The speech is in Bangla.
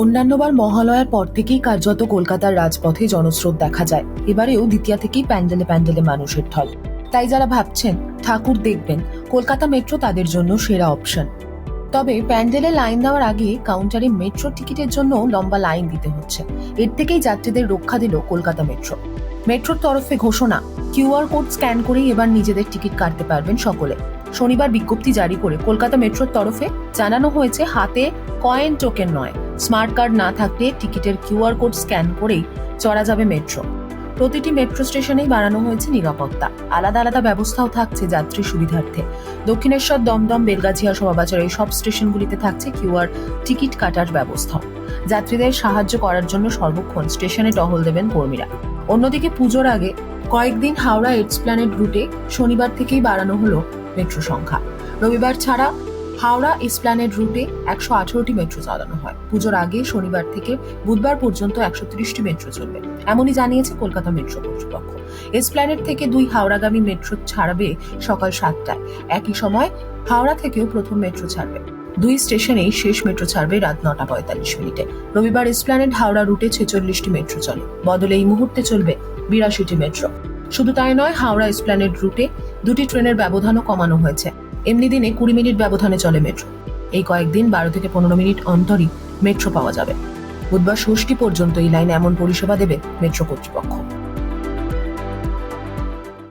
অন্যান্যবার মহালয়ার পর থেকেই কার্যত কলকাতার রাজপথে জনস্রোত দেখা যায়। এবারেও দ্বিতীয়া থেকেই প্যান্ডেলে প্যান্ডেলে মানুষের ঢল। তাই যারা ভাবছেন, ঠাকুর দেখবেন, কলকাতা মেট্রো তাদের জন্য সেরা অপশন। তবে প্যান্ডেলে লাইন দেওয়ার আগে কাউন্টারে মেট্রো টিকিটের জন্য লম্বা লাইন দিতে হচ্ছে। এর থেকেই যাত্রীদের রক্ষা দিল কলকাতা মেট্রো। মেট্রোর তরফে ঘোষণা কিউআর কোড স্ক্যান করেই এবার নিজেদের টিকিট কাটতে পারবেন সকলে। শনিবার বিজ্ঞপ্তি জারি করে কলকাতা মেট্রোর তরফে জানানো হয়েছে, হাতে কয়েন টোকেন নয়। স্মার্ট কার্ড না থাকলে টিকিটের কিউআর কোড স্ক্যান করেই চড়া যাবে মেট্রো। প্রতিটি মেট্রো স্টেশনেই বাড়ানো হয়েছে নিরাপত্তা। আলাদা আলাদা ব্যবস্থাও থাকছে যাত্রী সুবিধার্থে। দক্ষিণেশ্বর, দমদম, বেলগাছিয়া, শোভাবাজার এই সব স্টেশনগুলিতে থাকছে কিউআর টিকিট কাটার ব্যবস্থা। যাত্রীদের সাহায্য করার জন্য সর্বক্ষণ স্টেশনে টহল দেবেন কর্মীরা। অন্যদিকে পুজোর আগে কয়েকদিন হাওড়া এক্সপ্ল্যানেড রুটে শনিবার থেকেই বাড়ানো হলো মেট্রো সংখ্যা। রবিবার ছাড়া হাওড়া এসপ্ল্যানেড রুটে একশো আঠারোটি মেট্রো চালানো হয়। পুজোর আগে শনিবার থেকে বুধবার পর্যন্ত একশো ত্রিশটি মেট্রো চলবে। এমনই জানিয়েছে কলকাতা মেট্রো কর্তৃপক্ষ। এসপ্ল্যানেড থেকে দুই হাওড়াগামী মেট্রো ছাড়বে সকাল সাতটায়। একই সময় হাওড়া থেকেও প্রথম মেট্রো ছাড়বে। দুই স্টেশনেই শেষ মেট্রো ছাড়বে রাত নটা পঁয়তাল্লিশ মিনিটে। রবিবার এসপ্ল্যানেড হাওড়া রুটে ছেচল্লিশটি মেট্রো চলে। বদলে এই মুহূর্তে চলবে বিরাশিটি মেট্রো শুধু তাই নয়, হাওড়া এসপ্ল্যানেড রুটে দুটি ট্রেনের ব্যবধানও কমানো হয়েছে। এমনি দিনে কুড়ি মিনিট ব্যবধানে চলে মেট্রো। এই কয়েকদিন বারো থেকে পনেরো মিনিট অন্তরই মেট্রো পাওয়া যাবে। বুধবার ষষ্ঠী পর্যন্ত এই লাইন এমন পরিষেবা দেবে মেট্রো কর্তৃপক্ষ।